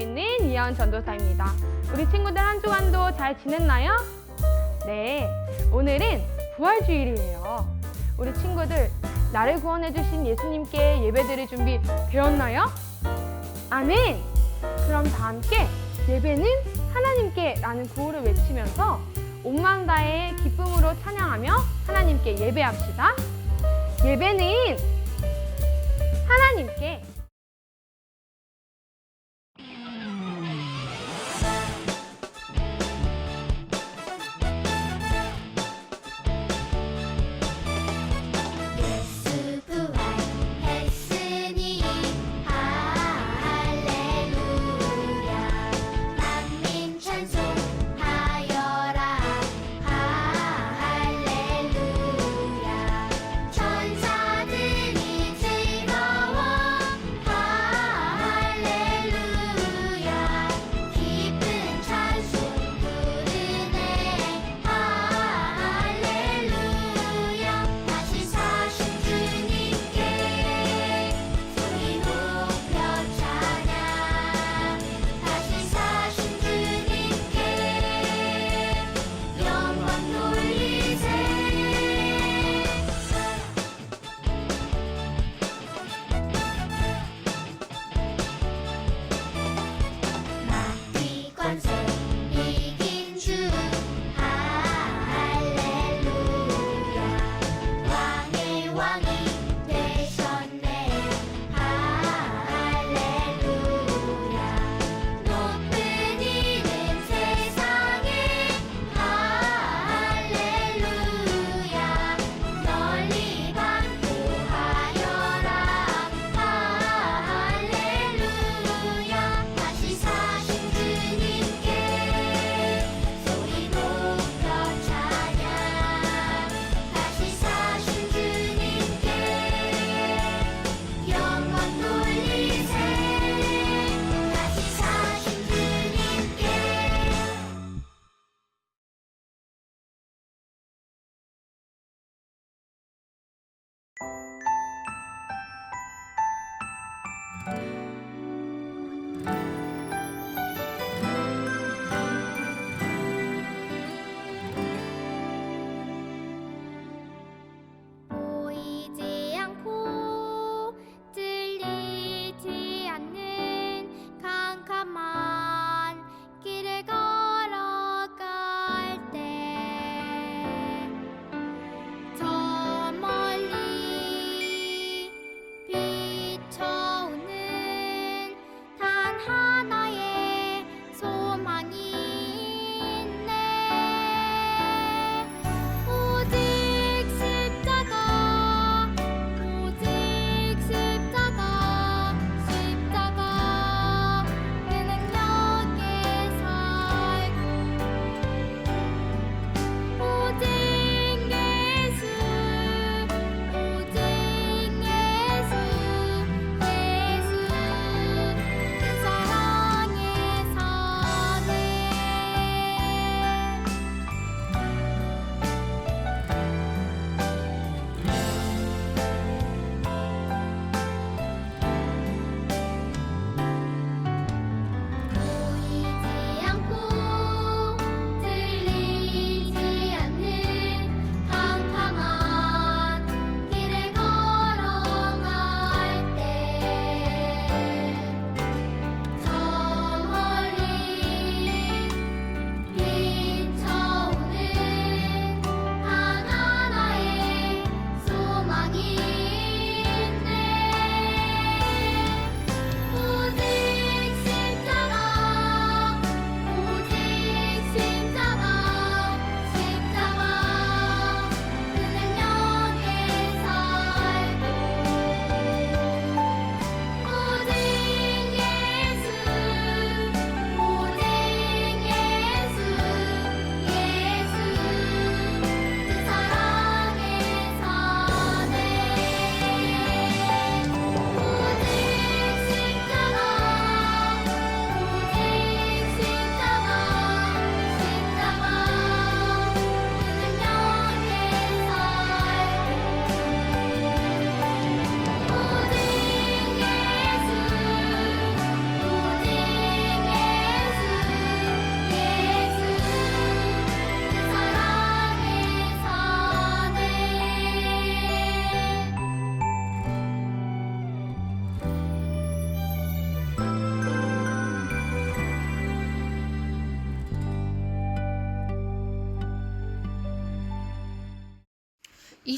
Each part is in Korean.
있는 이하은 전도사입니다. 우리 친구들 한 주간도 잘 지냈나요? 네, 오늘은 부활주일이에요. 우리 친구들 나를 구원해주신 예수님께 예배드릴 준비 되었나요? 아멘! 그럼 다 함께 예배는 하나님께 라는 구호를 외치면서 온 마음 다해 기쁨으로 찬양하며 하나님께 예배합시다. 예배는 하나님께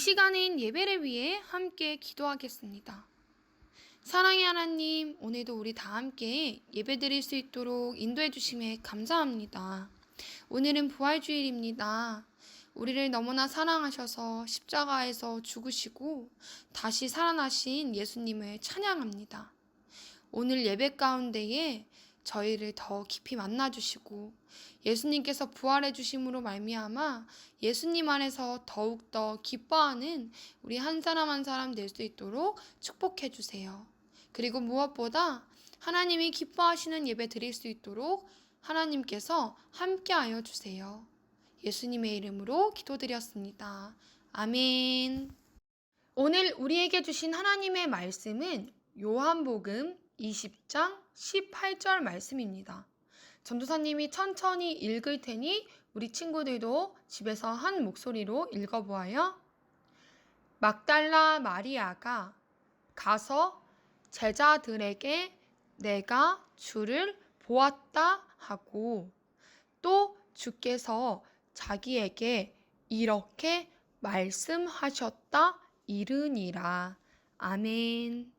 시간은 예배를 위해 함께 기도하겠습니다. 사랑의 하나님, 오늘도 우리 다 함께 예배 드릴 수 있도록 인도해 주심에 감사합니다. 오늘은 부활주일입니다. 우리를 너무나 사랑하셔서 십자가에서 죽으시고 다시 살아나신 예수님을 찬양합니다. 오늘 예배 가운데에 저희를 더 깊이 만나 주시고 예수님께서 부활해 주심으로 말미암아 예수님 안에서 더욱 더 기뻐하는 우리 한 사람 한 사람 될 수 있도록 축복해 주세요. 그리고 무엇보다 하나님이 기뻐하시는 예배 드릴 수 있도록 하나님께서 함께하여 주세요. 예수님의 이름으로 기도드렸습니다. 아멘. 오늘 우리에게 주신 하나님의 말씀은 요한복음 20장 18절 말씀입니다. 전도사님이 천천히 읽을 테니 우리 친구들도 집에서 한 목소리로 읽어보아요. 막달라 마리아가 가서 제자들에게 내가 주를 보았다 하고 또 주께서 자기에게 이렇게 말씀하셨다 이르니라. 아멘.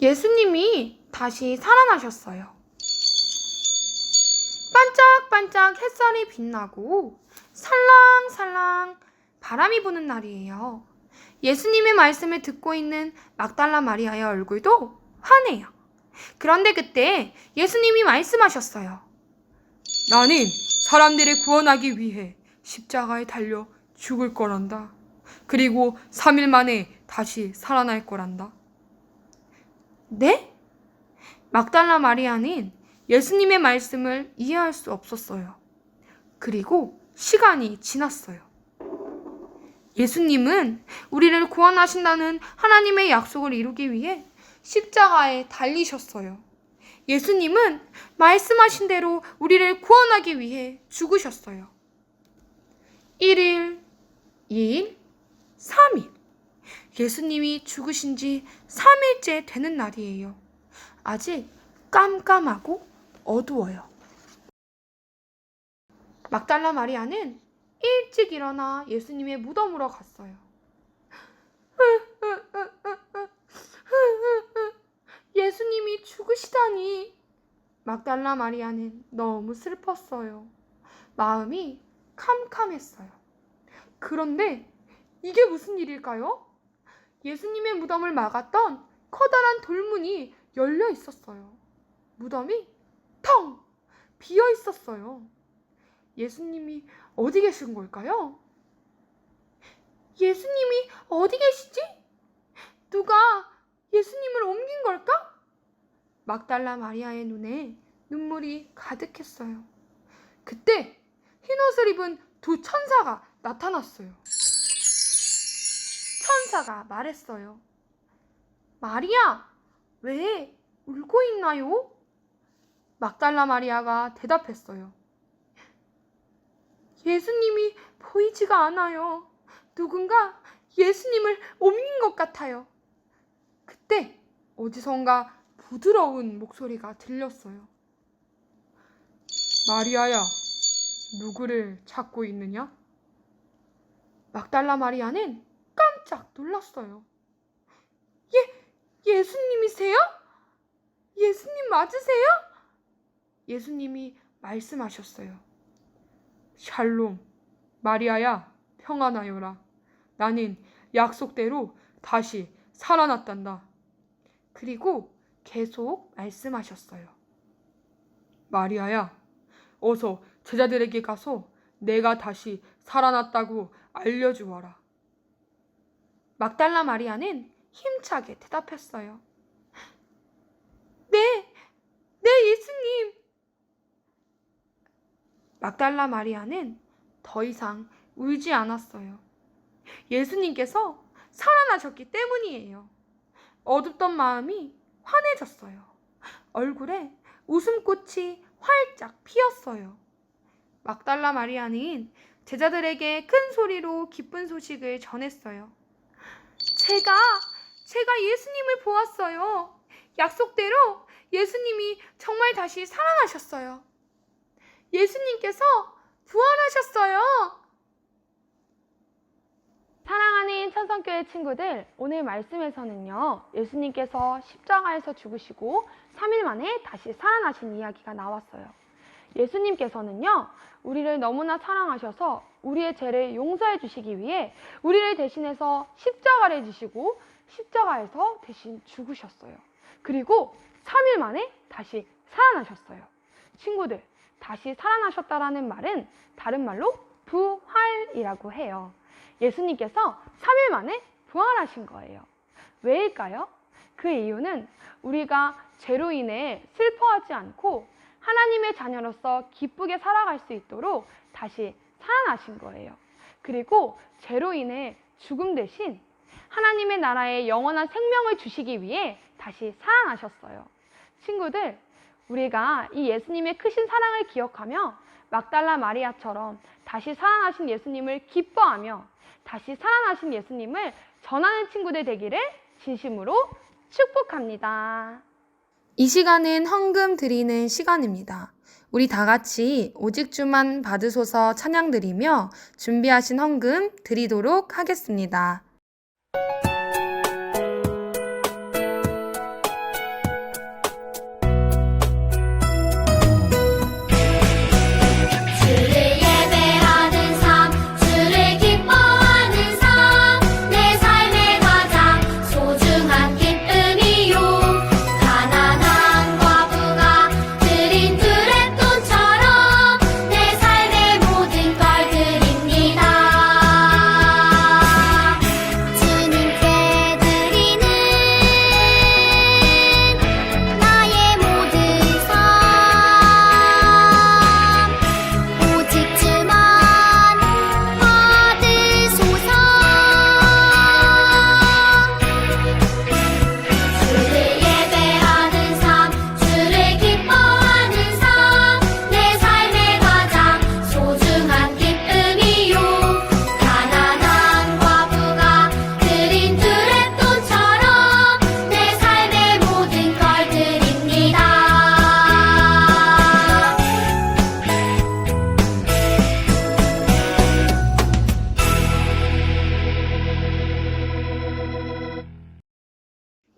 예수님이 다시 살아나셨어요. 반짝반짝 햇살이 빛나고 살랑살랑 바람이 부는 날이에요. 예수님의 말씀을 듣고 있는 막달라 마리아의 얼굴도 환해요. 그런데 그때 예수님이 말씀하셨어요. 나는 사람들을 구원하기 위해 십자가에 달려 죽을 거란다. 그리고 3일 만에 다시 살아날 거란다. 네? 막달라 마리아는 예수님의 말씀을 이해할 수 없었어요. 그리고 시간이 지났어요. 예수님은 우리를 구원하신다는 하나님의 약속을 이루기 위해 십자가에 달리셨어요. 예수님은 말씀하신 대로 우리를 구원하기 위해 죽으셨어요. 1일, 2일, 3일. 예수님이 죽으신 지 3일째 되는 날이에요. 아직 깜깜하고 어두워요. 막달라 마리아는 일찍 일어나 예수님의 무덤으로 갔어요. 예수님이 죽으시다니. 막달라 마리아는 너무 슬펐어요. 마음이 캄캄했어요. 그런데 이게 무슨 일일까요? 예수님의 무덤을 막았던 커다란 돌문이 열려 있었어요. 무덤이 텅 비어 있었어요. 예수님이 어디 계신 걸까요? 예수님이 어디 계시지? 누가 예수님을 옮긴 걸까? 막달라 마리아의 눈에 눈물이 가득했어요. 그때 흰 옷을 입은 두 천사가 나타났어요. 천사가 말했어요. 마리아, 왜 울고 있나요? 막달라 마리아가 대답했어요. 예수님이 보이지가 않아요. 누군가 예수님을 옮긴 것 같아요. 그때 어디선가 부드러운 목소리가 들렸어요. 마리아야, 누구를 찾고 있느냐? 막달라 마리아는 깜짝 놀랐어요. 예, 예수님이세요? 예수님 맞으세요? 예수님이 말씀하셨어요. 샬롬, 마리아야, 평안하여라. 나는 약속대로 다시 살아났단다. 그리고 계속 말씀하셨어요. 마리아야, 어서 제자들에게 가서 내가 다시 살아났다고 알려주어라. 막달라 마리아는 힘차게 대답했어요. 네, 네, 예수님. 막달라 마리아는 더 이상 울지 않았어요. 예수님께서 살아나셨기 때문이에요. 어둡던 마음이 환해졌어요. 얼굴에 웃음꽃이 활짝 피었어요. 막달라 마리아는 제자들에게 큰 소리로 기쁜 소식을 전했어요. 제가, 제가 예수님을 보았어요. 약속대로 예수님이 정말 다시 살아나셨어요. 예수님께서 부활하셨어요. 성교회 친구들, 오늘 말씀에서는요, 예수님께서 십자가에서 죽으시고 3일 만에 다시 살아나신 이야기가 나왔어요. 예수님께서는요, 우리를 너무나 사랑하셔서 우리의 죄를 용서해 주시기 위해 우리를 대신해서 십자가를 지시고 십자가에서 대신 죽으셨어요. 그리고 3일 만에 다시 살아나셨어요. 친구들, 다시 살아나셨다라는 말은 다른 말로 부활이라고 해요. 예수님께서 3일 만에 부활하신 거예요. 왜일까요? 그 이유는 우리가 죄로 인해 슬퍼하지 않고 하나님의 자녀로서 기쁘게 살아갈 수 있도록 다시 살아나신 거예요. 그리고 죄로 인해 죽음 대신 하나님의 나라에 영원한 생명을 주시기 위해 다시 살아나셨어요. 친구들, 우리가 이 예수님의 크신 사랑을 기억하며 막달라 마리아처럼 다시 살아나신 예수님을 기뻐하며 다시 살아나신 예수님을 전하는 친구들 되기를 진심으로 축복합니다. 이 시간은 헌금 드리는 시간입니다. 우리 다 같이 오직 주만 받으소서 찬양 드리며 준비하신 헌금 드리도록 하겠습니다.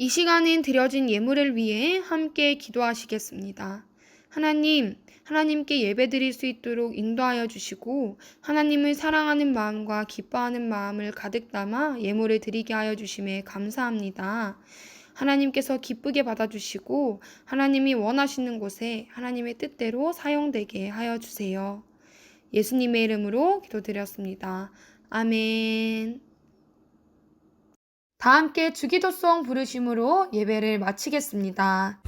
이 시간은 드려진 예물을 위해 함께 기도하시겠습니다. 하나님, 하나님께 예배 드릴 수 있도록 인도하여 주시고 하나님을 사랑하는 마음과 기뻐하는 마음을 가득 담아 예물을 드리게 하여 주심에 감사합니다. 하나님께서 기쁘게 받아주시고 하나님이 원하시는 곳에 하나님의 뜻대로 사용되게 하여 주세요. 예수님의 이름으로 기도드렸습니다. 아멘. 다 함께 주기도송 부르심으로 예배를 마치겠습니다.